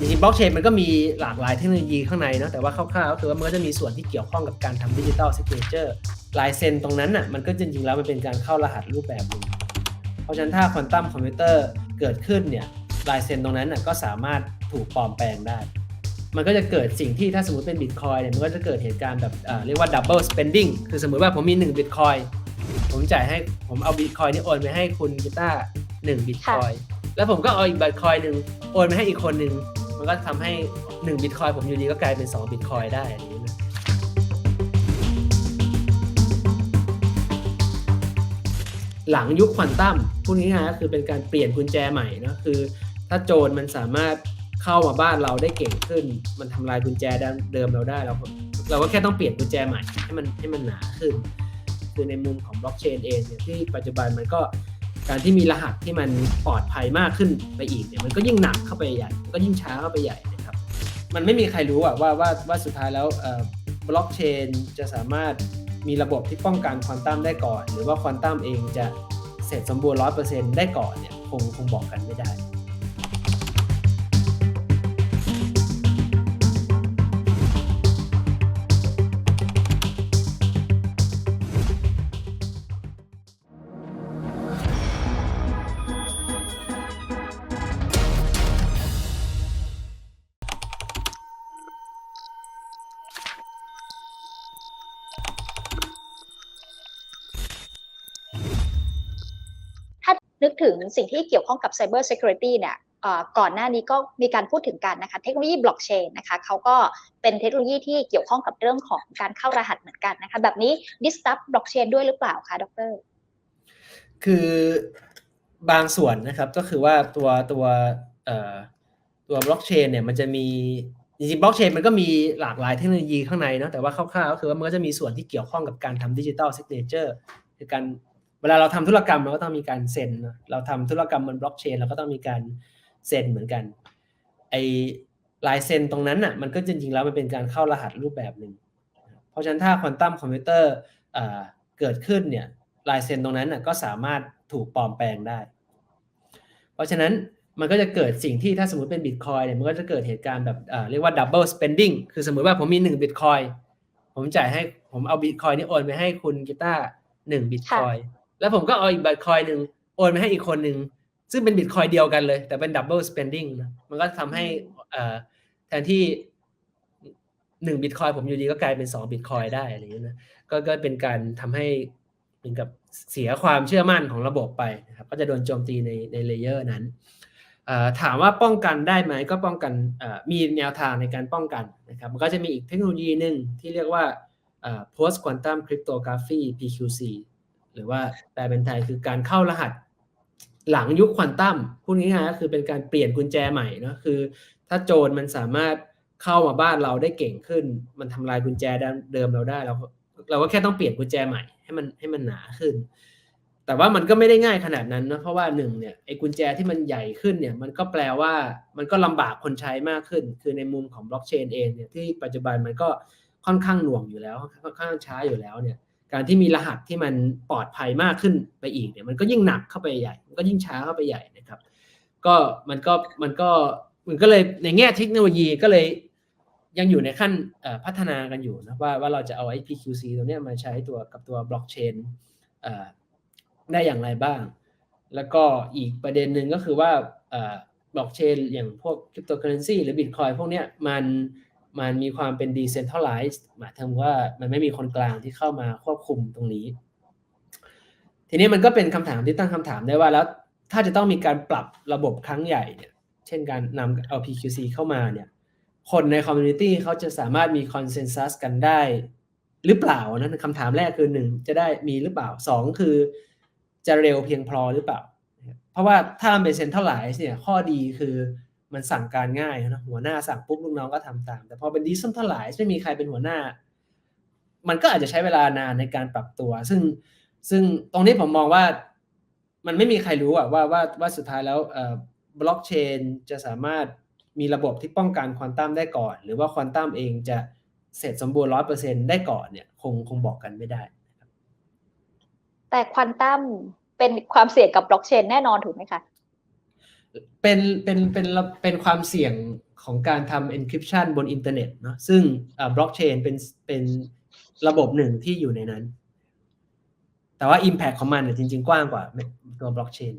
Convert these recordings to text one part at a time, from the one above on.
จริงๆบล็อกเชนมันก็มีหลากหลายเทคโนโลยีข้างในเนาะแต่ว่าคร่าวๆก็คือว่ามันก็จะมีส่วนที่เกี่ยวข้องกับการทำดิจิ t a ลซิกเนเจอร์ลายเซ็นตรงนั้นอะมันก็จริงๆแล้วมันเป็นการเข้ารหัสรูปแบบหนึงเพราะฉะนั้นถ้าควอนตัมคอมพิวเตอร์เกิดขึ้นเนี่ยลายเซ็นตรงนั้นน่ะก็สามารถถูกปลอมแปลงได้ มันก็จะเกิดสิ่งที่ถ้าสมมติเป็นบิตคอยเนี่ยมันก็จะเกิดเหตุการณ์แบบเอ่อเรียกว่าดับเบิลสเปนดิ้งคือสมมติว่าผมมี1บิตคอยผมจ่ายให้ผมเอาบิตคอยนี่โอนไปให้คุณกีตาร์หนึ่งบิตคอยแล้วผมก็เอาอีกบิตคอยหนึ่งโอนไปให้อีกคนหนึ่ง มันก็ทำให้1บิตคอยผมอยู่ดีก็กลายเป็น2บิตคอยได้อะไรอย่างนี้นะหลังยุคควอนตัมพูดง่ายๆก็คือเป็นการเปลี่ยนกุญแจใหม่เนะคือ ถ้าโจรมันสามารถเข้ามาบ้านเราได้เก่งขึ้น มันทำลายกุญแจเดิมเราได้เราก็เราก็แค่ต้องเปลี่ยนกุญแจใหม่ให้มันให้มันหนาขึ้น คือในมุมของบล็อกเชนเองเนี่ยที่ปัจจุบันมันก็ การที่มีรหัสที่มันปลอดภัยมากขึ้นไปอีกเนี่ยมันก็ยิ่งหนักเข้าไปใหญ่ก็ยิ่งช้าเข้าไปใหญ่นะครับ มันไม่มีใครรู้อะว่าว่าว่าสุดท้ายแล้วบล็อกเชนจะสามารถมีระบบที่ป้องกันควอนตัมได้ก่อน หรือว่าควอนตัมเองจะเสร็จสมบูรณ์ร้อยเปอร์เซ็นต์ได้ก่อนเนี่ยคงคงบอกกันไม่ได้ นึกถึงสิ่งที่เกี่ยวข้องกับ Cyber Security เนี่ยเอ่อก่อนหน้านี้ก็มีการพูดถึงกันนะคะ เทคโนโลยีบล็อกเชนนะคะเขาก็เป็นเทคโนโลยีที่เกี่ยวข้องกับเรื่องของการเข้ารหัสเหมือนกันนะคะ แบบนี้ disrupt บล็อกเชนด้วยหรือเปล่าคะดร คือบางส่วนนะครับก็คือว่าตัวตัวตัวบล็อกเชนเนี่ยมันจะมีจริงๆบล็อกเชนมันก็มีหลากหลายเทคโนโลยีข้างในเนาะแต่ว่าคร่าวๆก็คือว่ามันก็จะมีส่วนที่เกี่ยวข้องกับการทำดิจิ t a ลซิกเนเจอร์คือการ เวลาเราทำธุรกรรมเราก็ต้องมีการเซ็นเราทำธุรกรรมบนบล็อกเชนเราก็ต้องมีการเซ็นเหมือนกันไอลายเซ็นตรงนั้นอะมันก็จริงๆแล้วมันเป็นการเข้ารหัสรูปแบบหนึ่งเพราะฉะนั้นถ้าควอนตัมคอมพิวเตอร์เกิดขึ้นเนี่ยลายเซ็นตรงนั้นน่ะก็สามารถถูกปลอมแปลงได้ เพราะฉะนั้นมันก็จะเกิดสิ่งที่ถ้าสมมติเป็นบิตคอยเนี่ยมันก็จะเกิดเหตุการณ์แบบเอ่อเรียกว่าดับเบิลสเปนดิ้งคือสมมติว่าผมมี1บิตคอยผมจ่ายให้ผมเอาบิตคอยนี่โอนไปให้คุณกีตาร์หนึ่งบิตคอย แล้วผมก็เอาอีกบิตคอยหนึ่งโอนไปให้อีกคนหนึ่งซึ่งเป็นบิตคอยเดียวกันเลย แต่เป็นดับเบิลสเปนดิ้งนะมันก็ทำให้เอ่อแทนที่หนึ่งบิตคอยผมอยู่ดีก็กลายเป็นสองบิตคอยได้อะไรอย่างเงี้ยนะก็ก็เป็นการทำให้เหมือนกับเสียความเชื่อมั่นของระบบไปนะครับก็จะโดนโจมตีในในเลเยอร์นั้นเอ่อถามว่าป้องกันได้ไหมก็ป้องกันเอ่อมีแนวทางในการป้องกันนะครับมันก็จะมีอีกเทคโนโลยีหนึ่งที่เรียกว่าเอ่อ post quantum cryptography PQC หรือว่าแปลเป็นไทยคือการเข้ารหัสหลังยุคควอนตัมพูดง่ายๆก็คือเป็นการเปลี่ยนกุญแจใหม่เนอะคือ ถ้าโจรมันสามารถเข้ามาบ้านเราได้เก่งขึ้น มันทำลายกุญแจเดิมเราได้เราก็เราก็แค่ต้องเปลี่ยนกุญแจใหม่ ให้มันให้มันหนาขึ้น แต่ว่ามันก็ไม่ได้ง่ายขนาดนั้นนะเพราะว่าหนึ่งเนี่ยไอ้กุญแจที่มันใหญ่ขึ้นเนี่ย มันก็แปลว่ามันก็ลำบากคนใช้มากขึ้น คือในมุมของบล็อกเชนเองเนี่ยที่ปัจจุบันมันก็ค่อนข้างหน่วงอยู่แล้วค่อนข้างช้าอยู่แล้วเนี่ย การที่มีรหัสที่มันปลอดภัยมากขึ้นไปอีกเนี่ยมันก็ยิ่งหนักเข้าไปใหญ่ มันก็ยิ่งช้าเข้าไปใหญ่นะครับ ก็มันก็มันก็มันก็เลยในแง่เทคโนโลยีก็เลยยังอยู่ในขั้นพัฒนากันอยู่นะว่าว่าเราจะเอา IPQC ตรงนี้มาใช้ตัวกับตัวบล็อกเชนได้อย่างไรบ้าง แล้วก็อีกประเด็นหนึ่งก็คือว่าบล็อกเชนอย่างพวกคริปโตเคอเรนซีหรือบิตคอยพวกเนี้ยมัน มันมีความเป็น decentralized หมายถึงว่ามันไม่มีคนกลางที่เข้ามาควบคุมตรงนี้ ทีนี้มันก็เป็นคำถามที่ตั้งคำถามได้ว่าแล้วถ้าจะต้องมีการปรับระบบครั้งใหญ่เนี่ย เช่นการนำเอา PQC เข้ามาเนี่ย คนในคอมมูนิตี้เขาจะสามารถมีคอนเซนแซสกันได้ หรือเปล่านะคำถามแรกคือหนึ่งจะได้มีหรือเปล่าสองคือ จะเร็วเพียงพอหรือเปล่า เพราะว่าถ้าเป็นเซ็นทรัลไลซ์เนี่ยข้อดีคือ มันสั่งการง่ายนะหัวหน้าสั่งปุ๊บลูกน้องก็ทำตาม แต่พอเป็นดิสเซนทรัลไลซ์ไม่มีใครเป็นหัวหน้า มันก็อาจจะใช้เวลานานในการปรับตัว ซึ่งซึ่งตรงนี้ผมมองว่ามันไม่มีใครรู้อะว่าว่าว่าสุดท้ายแล้วบล็อกเชนจะสามารถมีระบบที่ป้องกันควอนตัมได้ก่อน หรือว่าควอนตัมเองจะเสร็จสมบูรณ์ร้อยเปอร์เซ็นได้ก่อนเนี่ยคงคงบอกกันไม่ได้ แต่ควอนตัมเป็นความเสี่ยงกับบล็อกเชนแน่นอนถูกไหมคะ เป็นเป็นเป็นเป็นความเสี่ยงของการทำ encryption บนอินเทอร์เน็ตเนาะซึ่งบล็อกเชนเป็นเป็นระบบหนึ่งที่อยู่ในนั้น แต่ว่า Impact ของมันเนี่ยจริง ๆ กว้างกว่าตัวบล็อกเชน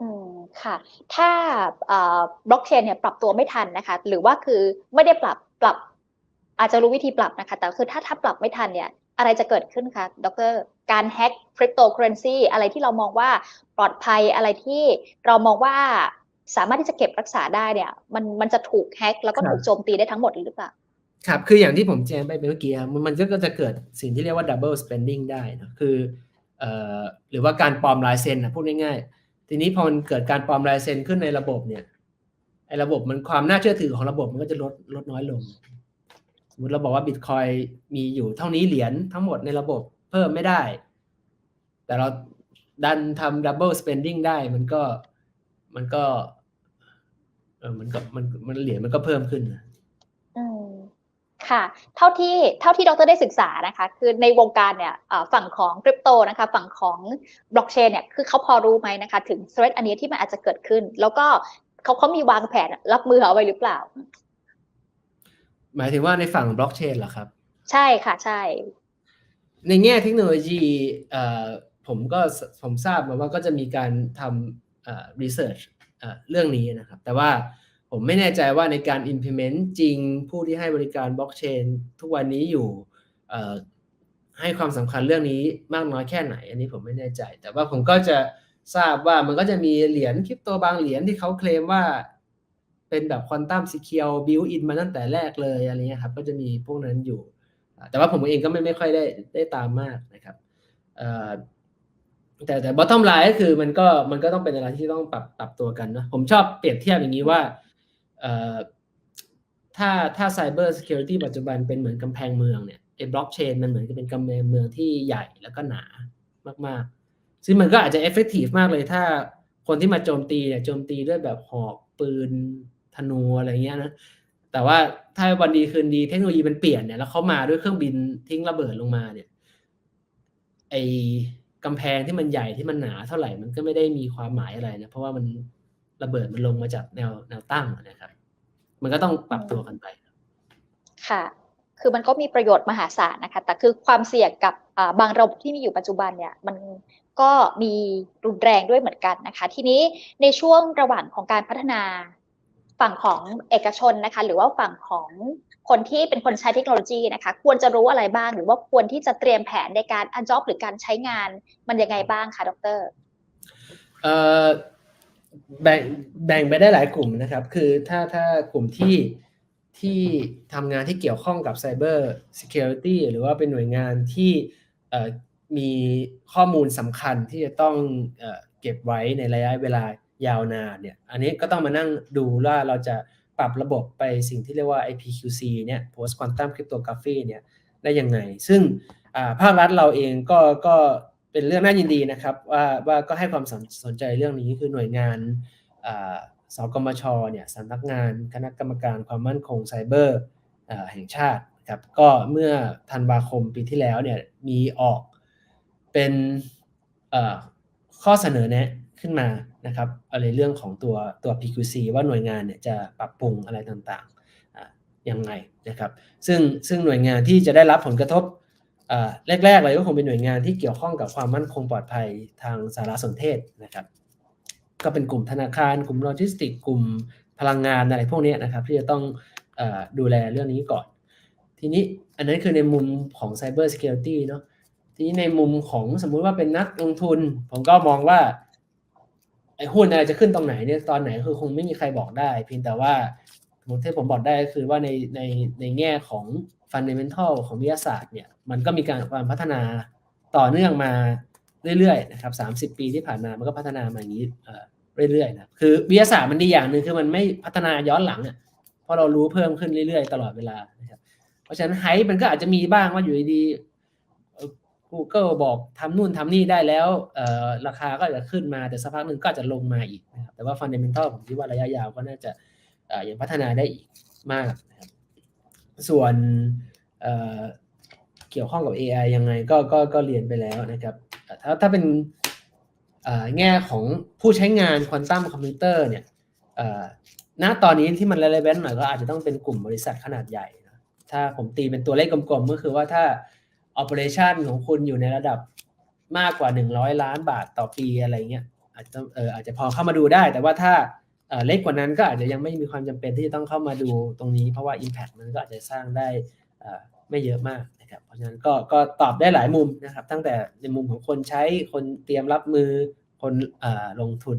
อืมค่ะ ถ้าบล็อกเชนเนี่ยปรับตัวไม่ทันนะคะ หรือว่าคือไม่ได้ปรับปรับ อาจจะรู้วิธีปรับนะคะ แต่คือถ้าถ้าปรับไม่ทันเนี่ย อะไรจะเกิดขึ้นคะดร การแฮ็กคริปโตเคอเรนซีอะไรที่เรามองว่าปลอดภัยอะไรที่เรามองว่าสามารถที่จะเก็บรักษาได้เนี่ย มันมันจะถูกแฮ็กแล้วก็ถูกโจมตีได้ทั้งหมดหรือเปล่าครับ คืออย่างที่ผมแจ้งไปเมื่อกี้มันมันก็จะเกิดสิ่งที่เรียกว่า double spending ได้นะคือเอ่อหรือว่าการปลอมลายเซ็นนะพูดง่ายๆ ทีนี้พอมันเกิดการปลอมลายเซ็นขึ้นในระบบเนี่ยไอ้ระบบมันความน่าเชื่อถือของระบบมันก็จะลดลดน้อยลง สมมติเราบอกว่าบิตคอยมีอยู่เท่านี้เหรียญทั้งหมดในระบบ เพิ่มไม่ได้ แต่เราดันทำ double spending ได้มันก็มันก็ เออมันก็มันมันเหรียญมันก็เพิ่มขึ้นนะอืมค่ะ เท่าที่เท่าที่ดรได้ศึกษานะคะ คือในวงการเนี่ยเอ่อฝั่งของคริปโตนะคะ ฝั่งของบล็อกเชนเนี่ยคือเขาพอรู้ไหมนะคะ ถึง threat อันนี้ที่มันอาจจะเกิดขึ้น แล้วก็เขาเขามีวางแผนรับมือเอาไว้หรือเปล่า หมายถึงว่าในฝั่งบล็อกเชนเหรอครับ ใช่ค่ะ ใช่ ในแง่เทคโนโลยีผมก็ผมทราบมาว่าก็จะมีการทำเอ่อ research เรื่องนี้นะครับ แต่ว่าผมไม่แน่ใจว่าในการ implement จริงผู้ที่ให้บริการบล็อกเชนทุกวันนี้อยู่ให้ความสำคัญเรื่องนี้มากน้อยแค่ไหน อันนี้ผมไม่แน่ใจ แต่ว่าผมก็จะทราบว่ามันก็จะมีเหรียญคริปโตบางเหรียญที่เขาเคลมว่าเป็นแบบควอนตัมซีเคียวบิวอินมาตั้งแต่แรกเลยอะไรเงี้ยครับ ก็จะมีพวกนั้นอยู่ แต่ว่าผมเองก็ไม่ไม่ค่อยได้ได้ตามมากนะครับแต่แต่ bottom line ก็คือมันก็มันก็ต้องเป็นอะไรที่ต้องปรับปรับตัวกันเนะผมชอบเปรียบเทียบอย่างนี้ว่าถ้าถ้า cyber security ปัจจุบันเป็นเหมือนกำแพงเมืองเนี่ยไอ้ blockchain มันเหมือนกับเป็นกำแพงเมืองที่ใหญ่แล้วก็หนามากๆ ซึ่งมันก็อาจจะ effective มากเลยถ้าคนที่มาโจมตีเนี่ยโจมตีด้วยแบบหอกปืนธนูอะไรเงี้ยนะ แต่ว่าถ้าวันดีคืนดีเทคโนโลยีมันเปลี่ยนเนี่ยแล้วเขามาด้วยเครื่องบินทิ้งระเบิดลงมาเนี่ยไอกำแพงที่มันใหญ่ที่มันหนาเท่าไหร่มันก็ไม่ได้มีความหมายอะไรนะเพราะว่ามันระเบิดมันลงมาจากแนวแนวตั้งนะครับ มันก็ต้องปรับตัวกันไปค่ะ คือมันก็มีประโยชน์มหาศาลนะคะ แต่คือความเสี่ยงกับบางระบบที่มีอยู่ปัจจุบันเนี่ยมันก็มีรุนแรงด้วยเหมือนกันนะคะ ทีนี้ในช่วงระหว่างของการพัฒนา ฝั่งของเอกชนนะคะ หรือว่าฝั่งของคนที่เป็นคนใช้เทคโนโลยีนะคะ ควรจะรู้อะไรบ้าง หรือว่าควรที่จะเตรียมแผนในการอันจ็อบหรือการใช้งานมันยังไงบ้างคะดรเออแบ่งแบ่งไปได้หลายกลุ่มนะครับ คือถ้าถ้ากลุ่มที่ที่ทำงานที่เกี่ยวข้องกับ Cyber Security หรือว่าเป็นหน่วยงานที่มีข้อมูลสำคัญที่จะต้องเก็บไว้ในระยะเวลา ยาวนานเนี่ย อันนี้ก็ต้องมานั่งดูว่าเราจะปรับระบบไปสิ่งที่เรียกว่า IPQC เนี่ย Post Quantum Cryptography เนี่ยได้ยังไง ซึ่งภาครัฐเราเองก็ก็เป็นเรื่องน่ายินดีนะครับ ว่าว่าก็ให้ความสนสนใจเรื่องนี้คือหน่วยงานสกมชเนี่ยสำนักงานคณะกรรมการความมั่นคงไซเบอร์แห่งชาติครับก็เมื่อธันวาคมปีที่แล้วเนี่ยมีออกเป็นข้อเสนอแนะ ขึ้นมานะครับอะไรเรื่องของตัวตัว PQC ว่าหน่วยงานเนี่ยจะปรับปรุงอะไรต่างๆอ่ายังไงนะครับ ซึ่งซึ่งหน่วยงานที่จะได้รับผลกระทบแรกๆเลยก็คงเป็นหน่วยงานที่เกี่ยวข้องกับความมั่นคงปลอดภัยทางสารสนเทศนะครับ ก็เป็นกลุ่มธนาคาร กลุ่มโลจิสติก กลุ่มพลังงานอะไรพวกนี้นะครับ ที่จะต้องอดูแลเรื่องนี้ก่อน ทีนี้อันนั้นคือในมุมของ Cyber Security เนาะทีนี้ในมุมของสมมุติว่าเป็นนักลงทุน ผมก็มองว่า หุ้นอะไรจะขึ้นตรงไหนเนี่ยตอนไหนคือคงไม่มีใครบอกได้ เพียงแต่ว่าสมที่ผมบอกได้คือว่าในในในแง่ของ Fundamental ของวิทยาศาสตร์เนี่ยมันก็มีการความพัฒนาต่อเนื่องมาเรื่อยๆนะครับ30ปีที่ผ่านมามันก็พัฒนามาอย่างนี้เเรื่อยๆนะคือวิทยาศาสตร์มันดีอย่างหนึ่งคือมันไม่พัฒนาย้อนหลังอะเพราะเรารู้เพิ่มขึ้นเรื่อยๆ ตลอดเวลานะครับเพราะฉะนั้นไฮมันก็อาจจะมีบ้างว่าอยู่ดี Google บอกทำนู่นทำนี่ได้แล้วราคาก็จะขึ้นมาแต่สักพักหนึ่งก็จะลงมาอีกนะครับแต่ว่าฟันเดเมนทัลผมคิดว่าระยะยาวก็น่าจะยังพัฒนาได้อีกมากนะครับส่วนเเกี่ยวข้องกับ AI ยังไงก็ก็ก็เรียนไปแล้วนะครับถ้าถ้าเป็นแง่ของผู้ใช้งานควอนตัมคอมพิวเตอร์เนี่ยณตอนนี้ที่มัน relevant หน่อยก็อาจจะต้องเป็นกลุ่มบริษัทขนาดใหญ่นะถ้าผมตีเป็นตัวเลขกลมๆก็คือว่าถ้า operation ของคุณอยู่ในระดับมากกว่า 100 ล้านบาทต่อปีอะไรเงี้ยอาจจะเอออาจจะพอเข้ามาดูได้ แต่ว่าถ้าเล็กกว่านั้นก็อาจจะยังไม่มีความจำเป็นที่จะต้องเข้ามาดูตรงนี้ เพราะว่า impact มันก็อาจจะสร้างได้อ่อไม่เยอะมากนะครับเพราะฉะนั้นก็ก็ตอบได้หลายมุมนะครับ ตั้งแต่ในมุมของคนใช้คนเตรียมรับมือคนอ่อลงทุน